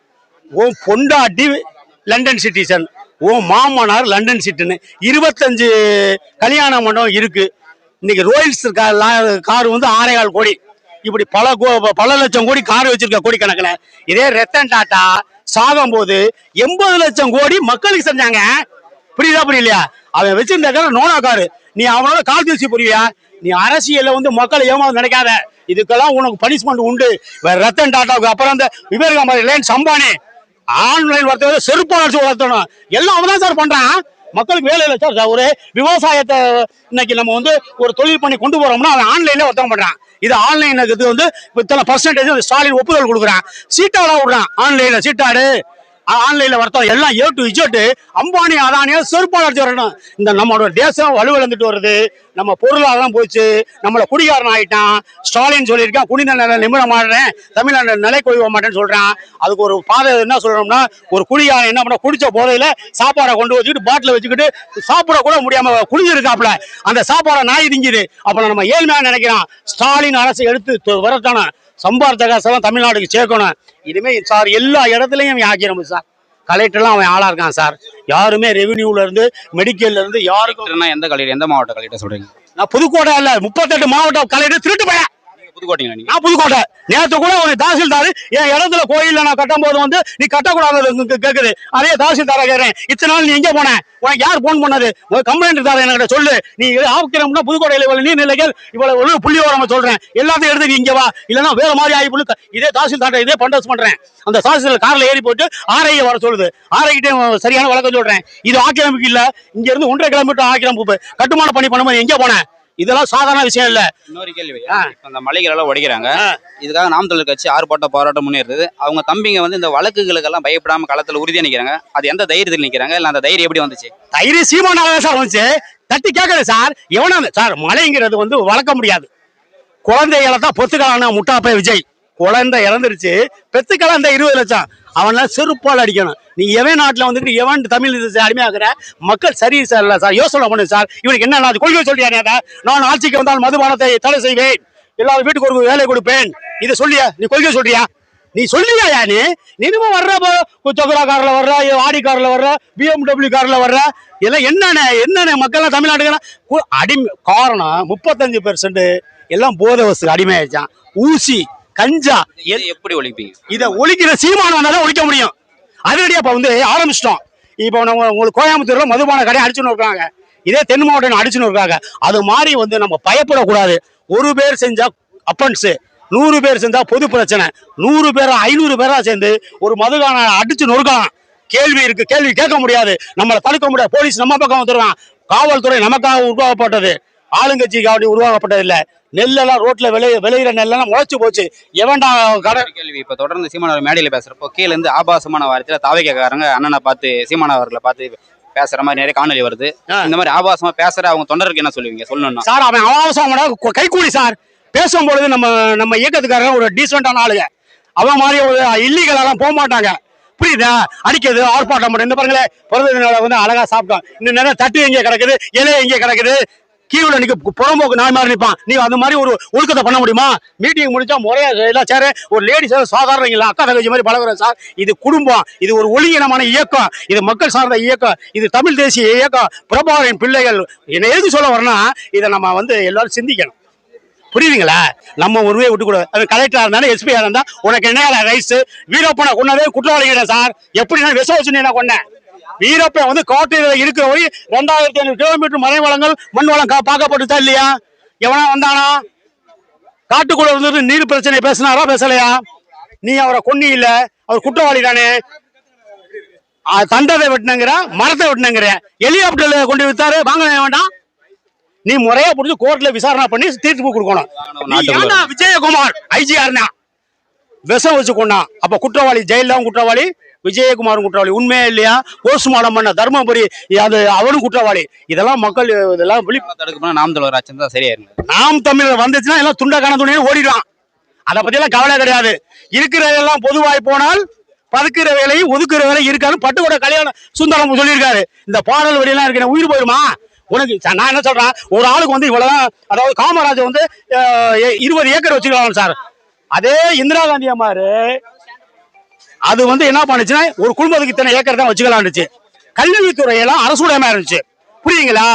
உன் பொண்டாட்டி லண்டன் சிட்டிசன். உன் மாமனார் லண்டன் சிட்டின்னு. இருபத்தஞ்சு கல்யாண மண்டபம் இருக்கு. இன்னைக்கு ரோயல்ஸ் கார் வந்து ஆறே கால் கோடி. இப்படி பல கோ- பல லட்சம் கோடி கார் வச்சிருக்க கோடி கணக்கில் இதே ரத்தன் டாட்டா சாகும் போது எண்பது லட்சம் கோடி மக்களுக்கு செஞ்சாங்க. புரியுதா புரியலையா? அவன் வச்சிருந்த கார் நோனா காரு. நீ அவனோட கால் தூசி புரியா நீ அரசியல்ல வந்து மக்களை ஏமாவது நினைக்காத. இதுக்கெல்லாம் உனக்கு பனிஷ்மெண்ட் உண்டு. வேற ரத்தன் டாட்டாவுக்கு அப்புறம் அந்த விவேகாமரி ரிலையன்ஸ் அம்பானி ஆன்லைன் வர்த்தக செருப்பா அடிச்சு வளர்த்தணும் எல்லாம் அவன் தான் சார் பண்றான். மக்களுக்கு வேலை இல்லை சார் சார் ஒரு விவசாயத்தை இன்னைக்கு நம்ம வந்து ஒரு தொழில் பண்ணி கொண்டு போறோம்னா அவன் ஆன்லைன்ல வர்த்தகம் பண்றான். இது ஆன்லைன் இது வந்து இத்தனை பர்சன்டேஜ் ஸ்டாலின் ஒப்புதல் கொடுக்குறான். சீட்டாடா விடுறான். ஆன்லைன்ல சீட்டாடு. ஆன்லைன்ல வர்த்தகம் எல்லாம் ஏ டு இஜெட் அம்பானி அதானியா செருப்பால் அடிச்சு வரணும் இந்த நம்மளோட தேசம் வலுவிழந்துட்டு வருது. நம்ம பொருளாதாரம் போச்சு. நம்மள குடிகாரன் ஆயிட்டான். ஸ்டாலின் சொல்லியிருக்கான் குடிநீர் நிலை நிமிட மாடுறேன் தமிழ்நாடு நிலை கொய்வ மாட்டேன்னு சொல்றான். அதுக்கு ஒரு பாதை என்ன சொல்றோம்னா ஒரு குடிகாரன் என்ன பண்ண குடிச்ச போதையில சாப்பாடை கொண்டு வச்சுக்கிட்டு பாட்டில் வச்சுக்கிட்டு சாப்பிட கூட முடியாம குடிஞ்சிருக்காப்ல அந்த சாப்பாடை நாய் திங்குது. அப்ப நம்ம ஏழ்மையா நினைக்கிறான். ஸ்டாலின் அரசு எடுத்து வரத்தானே. சம்பார்த்த காசெல்லாம் தமிழ்நாட்டுக்கு சேர்க்கணும். இனிமே சார் எல்லா இடத்துலயும் அவன் ஆக்கிரமிப்பு சார். கலெக்டர்லாம் அவன் ஆளா இருக்கான் சார். யாருமே ரெவென்யூல இருந்து மெடிக்கல்ல இருந்து யாருக்கும் எந்த கலெக்டர் எந்த மாவட்ட கலெக்டர் சொல்றீங்க? நான் புதுக்கோட்டை இல்ல முப்பத்தெட்டு மாவட்ட கலெக்டர் திருட்டு நீங்க புதுக்கோட்டைங்களா நான் புதுக்கோட்டை. நேற்று கூட ஒரு தாசில்தார் என் இடத்துல கோயில்ல நான் கட்டும் போது வந்து நீ கட்டக்கூடாது கேட்குது அதே தாசில்தாரா கேட்குறேன் இத்தனை நாள் நீ எங்கே போனேன் உனக்கு யார் ஃபோன் பண்ணது? உனக்கு கம்ப்ளைண்ட் தார என்கிட்ட சொல்லு. நீ ஆக்கிரம்னா புதுக்கோட்டையில் இவ்வளோ நீர் நிலைகள் இவ்வளவு ஒரு புள்ளி ஓரமா சொல்றேன். எல்லாத்தையும் எடுத்து இங்கே வா. இல்லைன்னா வேற மாதிரி ஆகி புள்ளு இதே தாசில்தார இதே பண்டஸ் பண்றேன். அந்த தாசில்தார் காரில் ஏறி போட்டு ஆரையை வர சொல்லுது. ஆரைக்கிட்டே சரியான வழக்கம் சொல்றேன். இது ஆக்கிரமிக்கு இல்லை. இங்கிருந்து ஒன்றரை கிலோமீட்டர் ஆக்கிரமிப்பு. கட்டுமான பணி பண்ணும்போது எங்கே போனேன் இதெல்லாம் சாதாரண விஷயம் இல்ல. இன்னொரு கேள்வி அந்த மலைகள் எல்லாம் உடைக்கிறாங்க. இதுக்காக நாம் தமிழர் கட்சி ஆர்ப்பாட்டம் போராட்டம் முன்னேறுது. அவங்க தம்பிங்க வந்து இந்த வழக்குகளுக்கெல்லாம் பயப்படாம களத்துல உறுதியா நிக்கிறாங்க அது எந்த தைரியத்தில் நிக்கிறாங்க? இல்ல அந்த தைரியம் எப்படி வந்துச்சு? தைரிய சீமானாக சார் வந்துச்சு. தட்டி கேட்கல சார். எவனா சார் மழைங்கிறது வந்து வளர்க்க முடியாது. குழந்தைகளை தான் பொத்துக்கலாம்னா முட்டாப்பை விஜய். குழந்தை இறந்துருச்சு. பெத்துக்கலாம் இந்த இருபது லட்சம். அவனால் செருப்பால் அடிக்கணும். நீ எவன் நாட்டில் வந்துட்டு எவன் தமிழ் இது அடிமையாகிற மக்கள் சரி சார் இல்லை சார். யோசனை பண்ணு சார். இவனுக்கு என்ன நான் கொள்கை சொல்லியா நான் ஆட்சிக்கு வந்தால் மதுபானத்தை தடை செய்வேன். எல்லா வீட்டுக்கு ஒரு வேலை கொடுப்பேன். இதை சொல்லியா நீ கொள்கை சொல்றியா? நீ சொல்லியா நீ? நீ இனிமே வர்ற சொகுரா காரில் வர்ற ஆடி காரில் வர்ற பிஎம்டபிள்யூ காரில் வர்ற. இதெல்லாம் என்னென்ன என்னென்ன மக்கள்லாம் தமிழ்நாட்டுக்கு அடிமை காரணம் முப்பத்தஞ்சு பெர்சன்ட் எல்லாம் போதை வசதி அடிமையாச்சான் ஊசி. கஞ்சா. எப்படி ஒழிப்பீங்க? இதை ஒழிக்கிற தான் ஒழிக்க முடியும். அதிரடியா இப்ப வந்து ஆரம்பிச்சிட்டோம். இப்போ நம்ம உங்களுக்கு கோயம்புத்தூர்ல மதுபான கடை அடிச்சுன்னு இருக்காங்க. இதே தென் மாவட்டம் அடிச்சுன்னு இருக்காங்க. அது மாதிரி வந்து நம்ம பயப்படக்கூடாது. ஒரு பேர் செஞ்சா அப்பன்ஸ் நூறு பேர் செஞ்சா பொது பிரச்சனை. நூறு பேரா ஐநூறு பேரா சேர்ந்து ஒரு மதுகான அடிச்சு நொறுக்கலாம். கேள்வி இருக்கு கேள்வி கேட்க முடியாது. நம்மளை தடுக்க முடியாது. போலீஸ் நம்ம பக்கம் வந்துடுவான் காவல்துறை நமக்காக உருவாக்கப்பட்டது. ஆளுங்கட்சிக்காக உருவாக்கப்பட்டது இல்ல நெல்லெல்லாம் ரோட்ல விளைய விளையிற நெல்லெல்லாம் முளைச்சு போச்சு. எவன்டா கடை கேள்வி இப்ப தொடர்ந்து சீமான் அவர் மேடையில பேசுறப்போ கீழ இருந்து ஆபாசமான வார்த்தையில தாவைக்காரங்க அண்ணனை பார்த்து சீமான் அவர்களை பார்த்து பேசுற மாதிரி நிறைய காணொலி வருது. இந்த மாதிரி ஆபாசமா பேசுற அவங்க தொண்டருக்கு என்ன சொல்லுவீங்க? சொல்லணும்னா? சார் அவன் அவசரம் கைக்கூலி சார். பேசும்பொழுது நம்ம நம்ம இயக்கத்துக்காரங்க ஒரு டீசென்டான ஆளுங்க அவன் மாதிரி ஒரு இல்லீகல் எல்லாம் போக மாட்டாங்க. புரியுதா? அடிக்கிறது ஆர்ப்பாட்டம் பண்ணுறது இந்த பாருங்களேன் பிறந்த விழா வந்து அழகா சாப்பிட்டோம். இன்னும் நிறைய தட்டு எங்கே கிடக்குது? இலை எங்கே கிடக்குது? கீழே நிக்க புறம்போக்கு நாய் மாதிரி நிற்பான் நீ அந்த மாதிரி ஒரு ஒழுக்கத்தை பண்ண முடியுமா? மீட்டிங் முடிச்சா முறையா எல்லாம் சேர. ஒரு லேடிஸ் சாதாரணங்களா அக்கா தங்கச்சி மாதிரி பழகுறேன் சார். இது குடும்பம். இது ஒரு ஒளியினமான இயக்கம். இது மக்கள் சார்ந்த இயக்கம். இது தமிழ் தேசிய இயக்கம். பிரபாகரின் பிள்ளைகள். என்ன எழுதி சொல்ல வரேன்னா இதை நம்ம வந்து எல்லாரும் சிந்திக்கணும். புரியுதுங்களா? நம்ம உருவே விட்டுக்கூடாது அது கலெக்டரா இருந்தாலும் எஸ்பியா இருந்தா உனக்கு என்ன ரைஸ் வீரப்பனை கொண்டதே குற்றவாளிகிட்ட சார். எப்படின்னா விஷ வச்சு நான் கொண்டேன் வீரப்பன் வந்து காட்டில இருக்கிற வழி ரெண்டாயிரத்தி ஐநூறு கிலோமீட்டர் மலை வளங்கள் மண் வளம் பார்க்கப்பட்டுச்சா இல்லையா? எவனா வந்தானா? காட்டுக்குள்ள இருந்துட்டு நீர் பிரச்சனை பேசினாரா பேசலையா? நீ அவரை கொன்னி இல்ல அவர் குற்றவாளி தானே. தண்டத்தை வெட்டினங்கிற மரத்தை வெட்டினங்கிற. ஹெலிகாப்டர்ல கொண்டு வித்தாரு வாங்க வேண்டாம். நீ முறையா புடிச்சு கோர்ட்ல விசாரணை பண்ணி தீர்ப்பு கொடுக்கணும். விஜயகுமார் ஐஜிஆர்னா? விஷம் வச்சு கொண்டான் அப்ப குற்றவாளி ஜெயிலும் குற்றவாளி. விஜயகுமாரும் குற்றவாளி. உண்மையா இல்லையா? போஸ்ட்மார்டம் பண்ண தர்மபுரி அது அவனும் குற்றவாளி. இதெல்லாம் மக்கள் இதெல்லாம் விழி தடுக்க போனா நாம் தமிழர் ஆட்சி தான் சரியா இருங்க நாம் தமிழர் வந்துச்சுன்னா எல்லாம் துண்ட கண துணியை ஓடிடுவான். அதை பத்தி எல்லாம் கவலை கிடையாது. இருக்கிறதெல்லாம் பொதுவாய் போனால் பதுக்கிற வேலையும் ஒதுக்குற வேலையும் இருக்காரு பட்டுக்கோட கல்யாணம் சுந்தரம் சொல்லியிருக்காரு. இந்த பாடல் வழியெல்லாம் இருக்கு உயிர் போயிருமா? உனக்கு நான் என்ன சொல்றேன்? ஒரு ஆளுக்கு வந்து இவ்வளவுதான் அதாவது காமராஜர் வந்து இருபது ஏக்கர் வச்சுக்கலாம் சார். அதே இந்திரா காந்தி அம்மாரு அது வந்து என்ன பண்ணுச்சுன்னா ஒரு குடும்பத்துக்கு இத்தனை ஏக்கர் தான் வச்சுக்கலாம்னுச்சு. கல்வித்துறை எல்லாம் அரசுடையமா இருந்துச்சு. புரியுங்களா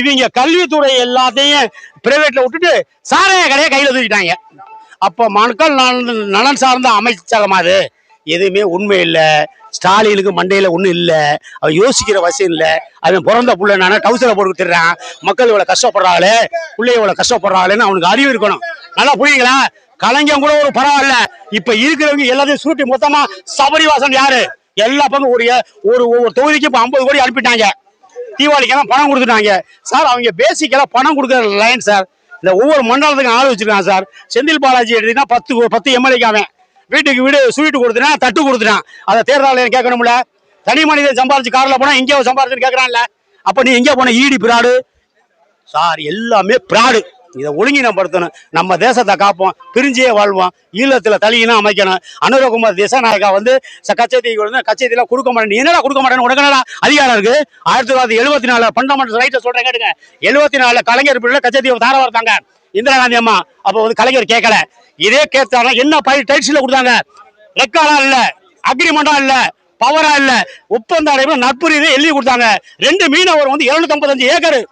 இவங்க கல்வித்துறை எல்லாத்தையும் பிரைவேட்ல விட்டுட்டு சாராய கடையை கையில தூக்கிட்டாங்க. அப்ப மக்கள் நலன் நலன் சார்ந்த அமைச்சகம் அது? எதுவுமே உண்மை இல்லை. ஸ்டாலினுக்கு மண்டையில ஒண்ணும் இல்லை. அவன் யோசிக்கிற வசதி இல்லை. அவன் பிறந்த புள்ள நானே டவுசரை போட்டு கொடுத்துட்றான். மக்கள் இவ்வளவு கஷ்டப்படுறாங்களே பிள்ளை இவ்வளவு கஷ்டப்படுறாங்களேன்னு அவனுக்கு அறிவு இருக்கணும். நல்லா புரியுங்களா கலைஞன் கூட ஒரு பரவாயில்ல இப்ப இருக்கிறவங்க எல்லாத்தையும் சுருட்டி மொத்தமா சபரிவாசன் யாரு? எல்லா பக்கம் ஒரு ஒரு ஒவ்வொரு தொகுதிக்கு இப்ப ஐம்பது கோடி அனுப்பிட்டாங்க. தீபாவளிக்கெல்லாம் பணம் கொடுத்துட்டாங்க. சார் அவங்க பேசிக்கெல்லாம் பணம் கொடுக்குற லைன் சார். இந்த ஒவ்வொரு மண்டலத்துக்கும் ஆள் வச்சிருக்காங்க சார். செந்தில் பாலாஜி எடுத்தீங்கன்னா பத்து பத்து எம்எல்ஏக்கு அவன். வீட்டுக்கு வீடு சுவீட்டு கொடுத்துனா தட்டு கொடுத்துட்டான். அதை தேர்தல் கேட்கணும்ல. தனி மனிதன் சம்பாதிச்சு காரில் போனால் எங்கேயோ சம்பாதிச்சுன்னு கேட்குறான்ல. அப்போ நீ எங்கேயோ போன ஈடி பிராடு சார் எல்லாமே பிராடு இதை ஒழுங்கினப்படுத்தணும். நம்ம தேசத்தை காப்போம் பிரிஞ்சே வாழ்வோம் ஈழத்துல தலையினா அமைக்கணும். அனுரகுமார் திசாநாயகா வந்து ச- கச்சத்தீவு வந்து கொடுக்க மாட்டேன் என்னடா கொடுக்க மாட்டேன்னு உடனே அதிகாரம் இருக்கு? ஆயிரத்தி தொள்ளாயிரத்தி எழுபத்தி நாலு பண்டமெண்டல் ரைட்டை சொல்றேன் கேட்டுங்க எழுபத்தி நாலுல கலைஞர் பிள்ளை கச்சத்தீவு தார வரத்தாங்க இந்திரா காந்தி அம்மா அப்போ வந்து கலைஞர் கேட்கல. இதே கேட்டாங்க என்ன பயிர் டைட்ஸில் கொடுத்தாங்க? ரெக்கார்டா இல்ல அக்ரிமெண்டா இல்ல பவரா இல்ல. ஒப்பந்த அடைவு நட்புரிதை எழுதி கொடுத்தாங்க. ரெண்டு மீனவர் வந்து இருநூத்தி ஐம்பத்தஞ்சு ஏக்கர்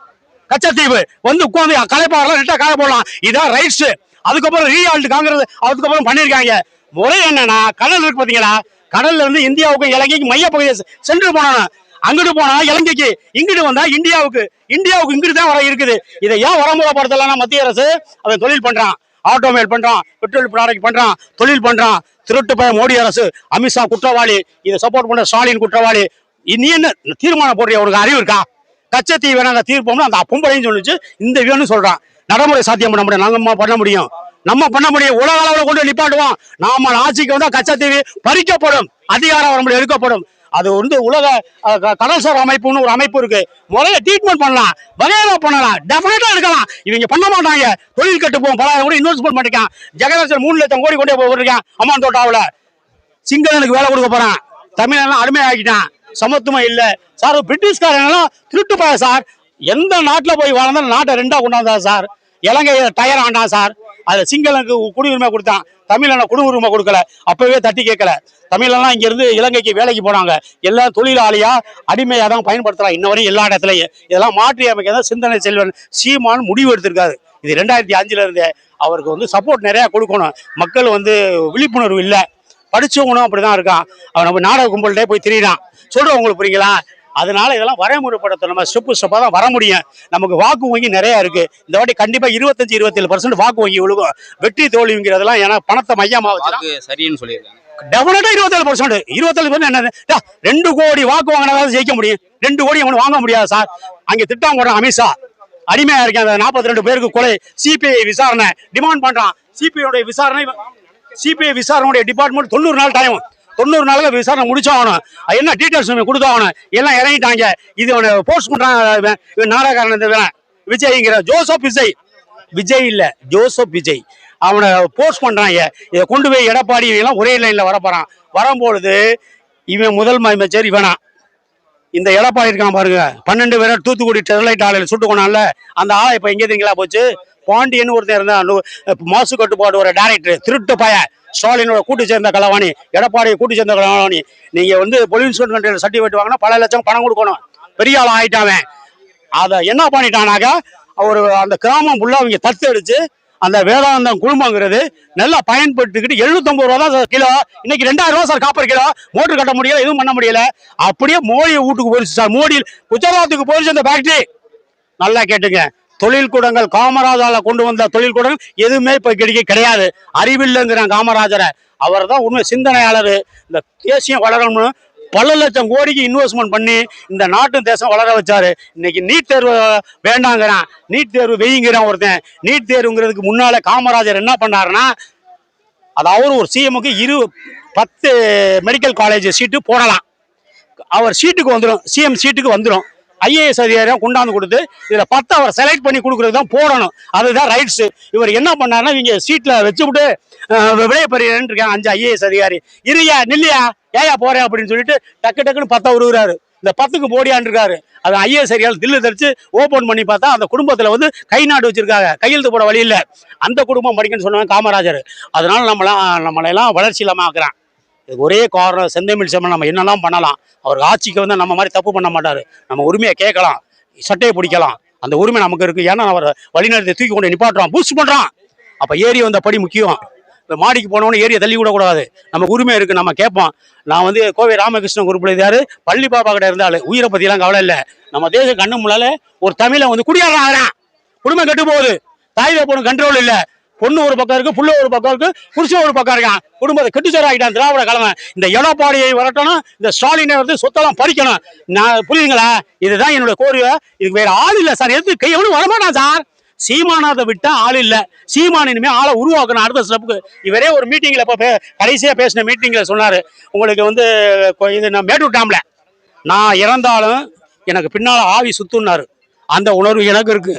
கச்சத்தீவு வந்து உட்காந்து கலைப்பாடலாம் நெட்டா காய போடலாம். இதான் ரைட்ஸ் அதுக்கப்புறம் ரீஆல்ட் காங்கிரஸ் அதுக்கப்புறம் பண்ணியிருக்காங்க. முறை என்னன்னா கடல் இருக்கு பாத்தீங்களா? கடல்ல இருந்து இந்தியாவுக்கும் இலங்கைக்கு மையப்பகுதியை சென்று போனாங்க அங்கிட்டு போனா இலங்கைக்கு இங்கிட்டு வந்தா இந்தியாவுக்கு. இந்தியாவுக்கு இங்கிட்டு தான் வர இருக்குது. இதை ஏன் வரமுறைப்படுத்தலாம் மத்திய அரசு அவன் தொழில் பண்றான். ஆட்டோமேல் பண்றான் பெட்ரோல் ப்ராடக்ட் பண்றான் தொழில் பண்றான். திருட்டு பய மோடி அரசு அமித்ஷா குற்றவாளி இதை சப்போர்ட் பண்ற ஸ்டாலின் குற்றவாளி. நீ என்ன தீர்மானம் போடுறிய? அவருக்கு அறிவு இருக்கா? கச்சத்தீவை நாங்கள் அந்த தீர்ப்போம்னு அந்த பொம்பளையும் சொல்லிச்சு. இந்த வேணும்னு சொல்கிறான் நடைமுறை சாத்தியம் பண்ண முடியும். நாங்கள் பண்ண முடியும். நம்ம பண்ண முடியும். உலக அளவில் கொண்டு நிப்பாட்டுவோம். நாம ஆட்சிக்கு வந்தால் கச்சத்தீவு பறிக்கப்படும். அதிகாரம் நம்மளுக்கு எடுக்கப்படும். அது வந்து உலக க- கடல்சார் அமைப்புன்னு ஒரு அமைப்பு இருக்கு. முறைய ட்ரீட்மெண்ட் பண்ணலாம். வகையில பண்ணலாம். டெஃபினட்டா இருக்கலாம் இவங்க பண்ண மாட்டாங்க. தொழில் கட்டு போவோம் பல கூட இன்வெஸ்ட்மெண்ட் பண்ணிருக்கான். மாட்டேங்க மூணு லட்சம் கோடி கொண்டே போயிருக்கான் அம்மான் தோட்டாவில். சிங்களனுக்கு வேலை கொடுக்க போறான். தமிழெல்லாம் அடிமையாக்கிட்டான் சமத்துவம் இல்ல. சார் பிரிட்டிஷ்காரங்கெல்லாம் திருட்டு போய சார். எந்த நாட்டுல போய் வாழ்ந்தாலும் நாட்டை ரெண்டா கொண்டாந்தா சார். இலங்கை டயர் ஆண்டான் சார். அது சிங்களனுக்கு குடியுரிமை கொடுத்தான். தமிழனை குடியுரிமை கொடுக்கல. அப்பவே தட்டி கேட்கல. தமிழெல்லாம் இங்கேருந்து இலங்கைக்கு வேலைக்கு போனாங்க. எல்லாம் தொழிலாளியா அடிமையாக தான் பயன்படுத்தலாம். இன்ன வரையும் எல்லா இடத்துலையும். இதெல்லாம் மாற்றி அமைக்க தான் சிந்தனை செல்வன் சீமான் முடிவு எடுத்திருக்காரு. இது ரெண்டாயிரத்தி அஞ்சுல இருந்தே அவருக்கு வந்து சப்போர்ட் நிறைய கொடுக்கணும். மக்கள் வந்து விழிப்புணர்வு இல்லை. படிச்சவனும் அப்படிதான் இருக்கான். அவன் நம்ம நாடக கும்பல்கிட்டே போய் திரியிறான். சொல்றேன் உங்களுக்கு புரியுங்களா? அதனால இதெல்லாம் வரைமுறைப்படுத்த நம்ம ஸ்டெப்பு ஸ்டெப்பாக தான் வர முடியும். நமக்கு வாக்கு வங்கி நிறைய இருக்கு. இந்த வாட்டி கண்டிப்பா இருபத்தஞ்சு இருபத்தேழு பர்சன்ட் வாக்கு வங்கி விழுகும். வெற்றி தோல்விங்கிறதெல்லாம் ஏன்னா பணத்தை மையமா வச்சு வாக்கு சரின்னு சொல்லியிருக்காங்க. டெபினட்டா இருபத்தேழு பர்சன்ட் இருபத்தேழு பர்சன்ட் என்னது? டா, ரெண்டு கோடி வாக்கு வாங்கினாதான் ஜெயிக்க முடியும். ரெண்டு கோடி அவனு வாங்க முடியாது சார். அங்க திட்டம் போடுறான் அமித்ஷா அடிமையா இருக்கேன் அந்த நாற்பத்தி ரெண்டு பேருக்கு கொலை. சிபிஐ விசாரணை. டிமாண்ட் பண்றான். சிபிஐ விசாரணை சிபிஐ விசாரணையுடைய டிபார்ட்மெண்ட் தொண்ணூறு நாள் டைம் தொண்ணூறு நாளுக்கு விசாரணை முடிச்சாகணும். என்ன டீட்டெயில்ஸ் கொடுத்தாகணும். எல்லாம் இறங்கிட்டாங்க. இது அவனை போஸ்ட் பண்ணுறான் இவன், இவன் நாடகாரன் இந்த விஜய்ங்கிற ஜோசப் விஜய். விஜய் இல்லை ஜோசப் விஜய். அவனை போஸ்ட் பண்ணுறாங்க இதை கொண்டு போய் எடப்பாடி எல்லாம் ஒரே லைனில் வரப்போறான். வரும்பொழுது இவன் முதல் அமைச்சர் இவனா. இந்த எடப்பாடி இருக்கான் பாருங்க. பன்னெண்டு பேரை தூத்துக்குடி ஸ்டெர்லைட் ஆலையில் சுட்டு கொண்டான்ல அந்த ஆளை இப்போ எங்கே தெரியுங்களா போச்சு? பாண்டியன் ஒருத்தன் இருந்தான். மாசு கட்டுப்பாடு ஒரு டேரக்டர் திருட்டு பய ஸ்டாலினோட கூட்டு சேர்ந்த கலவாணி எடப்பாடியை கூட்டு சேர்ந்த கலவாணி. நீங்க வந்து பொலியூன்ஸ் கண்ட்ரோல் சர்டிஃபிகேட் வாங்கினா பல லட்சம் பணம் கொடுக்கணும். பெரிய ஆள் ஆயிட்டாவன் அதை என்ன பண்ணிட்டானாக்கா ஒரு அந்த கிராமம் ஃபுல்லாக அவங்க தத்து அடிச்சு அந்த வேதாந்தம் குழுமங்கிறது நல்லா பயன்படுத்திக்கிட்டு எழுநூத்தம்பது ரூபா தான் சார் கிலோ. இன்னைக்கு ரெண்டாயிரம் ரூபா சார் காப்பர் கிலோ. மோட்டர் கட்ட முடியல எதுவும் பண்ண முடியல. அப்படியே மோடி வீட்டுக்கு போயிடுச்சு சார். மோடி குஜராத்துக்கு போயிடுச்சு அந்த ஃபேக்டரி நல்லா கேட்டுங்க. தொழில்கூடங்கள் காமராஜால கொண்டு வந்த தொழில்கூடங்கள் எதுவுமே இப்ப கிடைக்க கிடையாது. அறிவில்லைங்கிறான் காமராஜரை. அவர் தான் உண்மை சிந்தனையாளர். இந்த தேசியம் வளரணும்னு பல லட்சம் கோடிக்கு இன்வெஸ்ட்மெண்ட் பண்ணி இந்த நாட்டு தேசம் வளர வச்சாரு. இன்னைக்கு நீட் தேர்வு வேண்டாங்கிறான். நீட் தேர்வு வெய்யுங்கிறான் ஒருத்தன். நீட் தேர்வுங்கிறதுக்கு முன்னால காமராஜர் என்ன பண்ணாருன்னா அதாவது ஒரு சிஎம்முக்கு இரு பத்து மெடிக்கல் காலேஜ் சீட்டு போடலாம். அவர் சீட்டுக்கு வந்துடும் சிஎம் சீட்டுக்கு வந்துடும் ஐஏஎஸ் அதிகாரியாக கொண்டாந்து கொடுத்து இதில் பத்து அவர் செலக்ட் பண்ணி கொடுக்குறது தான் போடணும். அதுதான் ரைட்ஸ் இவர் என்ன பண்ணாருன்னா இங்கே சீட்டில் வச்சுவிட்டு விளைய பெரியன்னு இருக்காங்க அஞ்சு ஐஏஎஸ் அதிகாரி. இருயா நில்லையா ஏயா போறேன் அப்படின்னு சொல்லிட்டு டக்கு டக்குன்னு பத்தை உருகுறாரு. இந்த பத்துக்கு போடியான் இருக்காரு. அது ஐஏஎஸ் அதிகாரி தில்லு தரிச்சு ஓப்பன் பண்ணி பார்த்தா அந்த குடும்பத்தில் வந்து கை நாட்டு வச்சிருக்காங்க. கையெழுத்து போட வழி இல்லை. அந்த குடும்பம் படிக்கணும்னு சொன்னாங்க காமராஜர். அதனால நம்மளாம் நம்மளெல்லாம் வளர்ச்சி இல்லாமல் ஆக்குறான். இதுக்கு ஒரே காரணம் செந்தமிழ் செம்மன் நம்ம என்னெல்லாம் பண்ணலாம். அவர் ஆட்சிக்கு வந்து நம்ம மாதிரி தப்பு பண்ண மாட்டாரு. நம்ம உரிமையை கேட்கலாம். சட்டையை பிடிக்கலாம். அந்த உரிமை நமக்கு இருக்கு. ஏன்னா அவர் வழிநடத்தை தூக்கி கொண்டு நிப்பாட்டுறான். பூஸ்ட் பண்ணுறான் அப்போ ஏரி வந்த படி முக்கியம். இப்போ மாடிக்கு போனவொன்னே ஏரியை தள்ளி விடக்கூடாது. நமக்கு உரிமை இருக்குது நம்ம கேட்போம். நான் வந்து கோவை ராமகிருஷ்ணன் குரூப்ல இருந்தார். பள்ளி பாப்பா கிட்ட இருந்தாள் உயிரை பற்றிலாம் கவலை இல்லை. நம்ம தேசம் கண்ணு முன்னால ஒரு தமிழை வந்து குடியாடுறான் குடும்பம் கெட்டு போகுது. தாய் போகணும் கண்ட்ரோல் இல்லை. பொண்ணு ஒரு பக்கம் இருக்கு புள்ள ஒரு பக்கம் இருக்கு புருஷன் ஒரு பக்கம் இருக்கான். குடும்பத்தை கெட்டுச்சோறு ஆகிட்டான் திராவிட கிழமை இந்த எடப்பாடியை வரட்டணும் இந்த ஸ்டாலினை வந்து சொத்தெல்லாம் பறிக்கணும். நான் புரியுதுங்களா? இதுதான் என்னோட கோரிக்கை. இதுக்கு வேற ஆள் இல்லை சார். எதுக்கு? எவனும் வரமாட்டான் சார். சீமானாதை விட்டா ஆள் இல்லை. சீமான் இனிமேல் ஆளை உருவாக்கணும். அடுத்த ஸ்டெப்புக்கு இவரே ஒரு மீட்டிங்கில் இப்போ கடைசியாக பேசின மீட்டிங்கில் சொன்னார். உங்களுக்கு வந்து கொ- இது நான் மேட்டூர் டேம்ல நான் இறந்தாலும் எனக்கு பின்னால் ஆவி சுத்துன்னாரு. அந்த உணர்வு எனக்கு இருக்கு.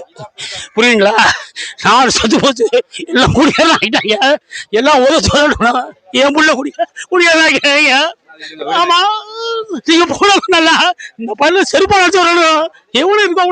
புரியுங்களா நான் சொத்து போச்சு. எல்லாம் குடியெல்லாம் ஆகிட்டாங்க எல்லாம் உதவ சொல்லணும் என் புள்ள குடிய குடியெல்லாம் ஆகிட்டாங்க ஆமா. நீங்க போன நல்லா இந்த பல்லு செருப்பான வரணும் எவ்வளவு இருக்க